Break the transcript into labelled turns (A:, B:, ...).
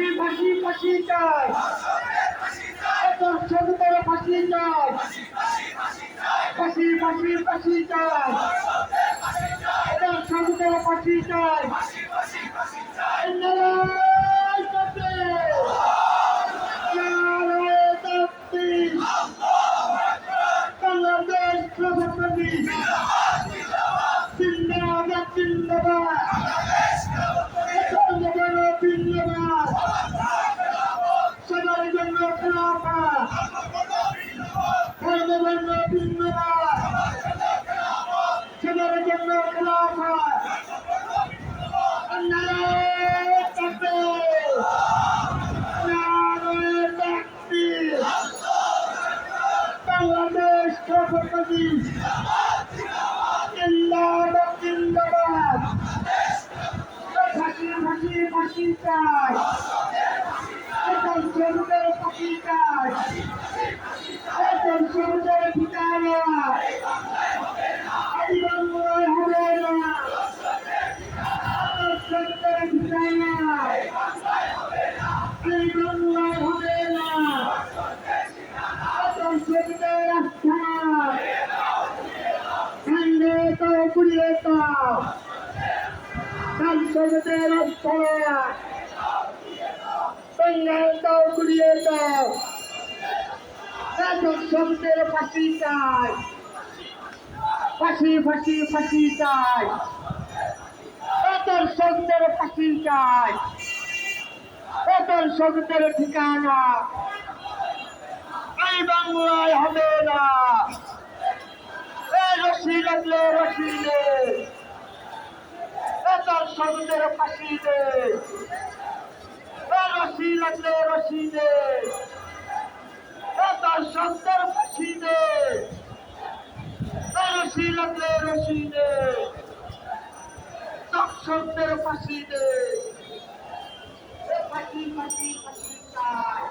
A: ফাঁসি ফাঁসি ফাঁসি চাই। তোর ছোট বড় ফাঁসি চাই। ফাঁসি ফাঁসি ফাঁসি চাই। তোর ছোট বড় ফাঁসি চাই জিন্দাবাদ সবার জন্য খেলাফত! বাংলাদেশ সভাপতি জিন্দাবাদ জিন্দাবাদ ফাঁসি ফাঁসি ফাঁসি চাই ফাঁসি চাই Creator! Creator! সবুজের ফাঁসি চাই। ফাঁসি ফাঁসি ফাঁসি চাই। এখন ফাঁসি চাই। ঠিকানা এই বাংলায় হবে না। রশি লাগলে রশি দে। ফাঁসি দে। রশি লাগলে রশি দে। সিরতে রশিদে দর্শকদের ফাঁসি দে ফাঁসি ফাঁসি ফাঁসি চাই।